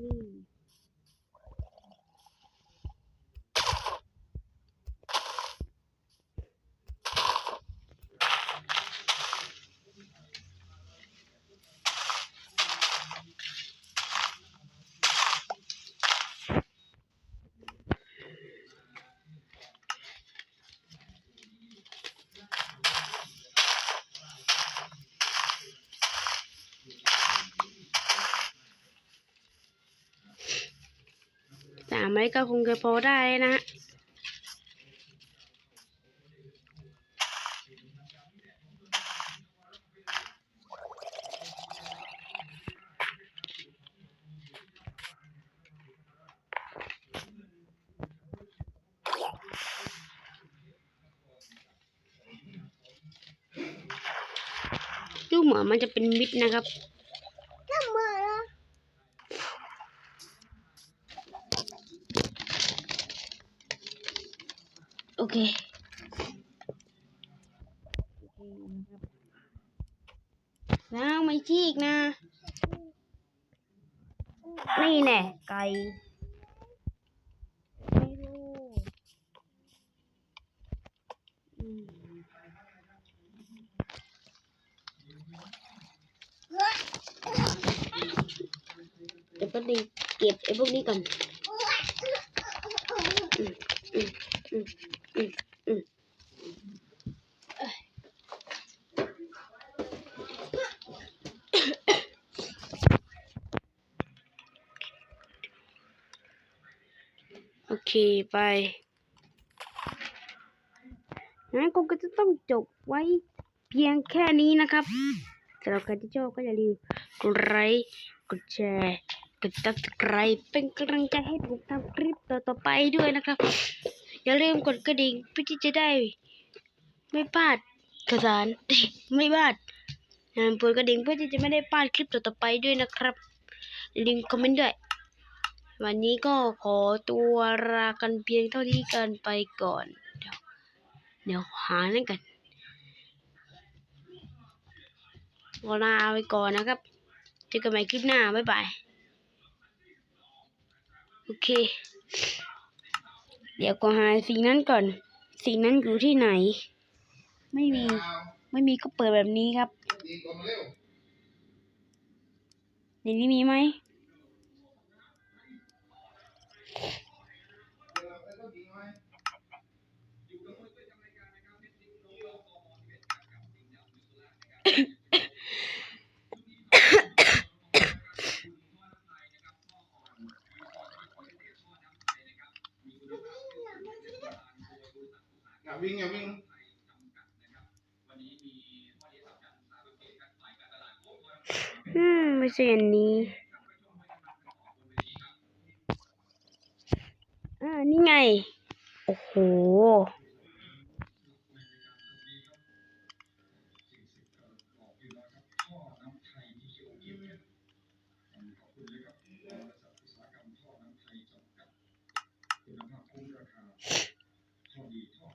นี่ สามไม้ก็คงจะพอได้นะฮะดูเหมือนมันจะเป็นมิดนะครับ น้ำมือเหรอ โอเคแล้วไม่ชีกนะ นี่แน่ไก่ไม่รู้เดี๋ยวก็ดีเก็บไอ้พวกนี้ก่อน อืมอืมอืมอืมอืมเอ้ย โอเคไปงั้นกูก็จะต้องจบไว้เพียงแค่นี้นะครับสำหรับใครที่ชอบก็อย่าลืมกดไลค์กดแชร์กด subscribe เป็นกำลังใจให้ผมทำคลิปต่อๆไปด้วยนะครับ อย่าลืมกดกระดิ่งเพื่อที่จะได้ ไม่พลาดข่าวสารไม่พลาดอย่าลืมกดกระดิ่งเพื่อที่จะไม่ได้พลาดคลิปต่อๆไปด้วยนะครับลืมคอมเมนต์ด้วย วันนี้ก็ขอตัวลากันเพียงเท่านี้กันไปก่อน เดี๋ยวเดี๋ยวหานั่นกันขอลาไปก่อนนะครับ เจอกันใหม่คลิปหน้า บ๊ายบาย โอเค เดี๋ยวก็หาสีนั้นก่อนสีนั้นอยู่ที่ไหน ไม่มี ไม่มีก็เปิดแบบนี้ครับในนี้มีไหม อย่าวิ่งอย่าวิ่งอืมไม่ใช่อันนี้อ่านี่ไง โอ้โห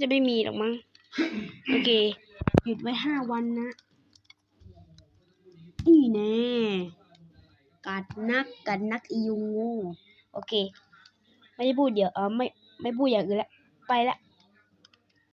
จะไม่มีหรอกมั้ง โอเค หยุดไว้ห้าวันนะ นี่แน่กัดนักกัดนักอียุงโง่โอเค ไม่ได้พูดเดี๋ยวเออไม่ไม่พูดอย่างอื่นละ ไปละ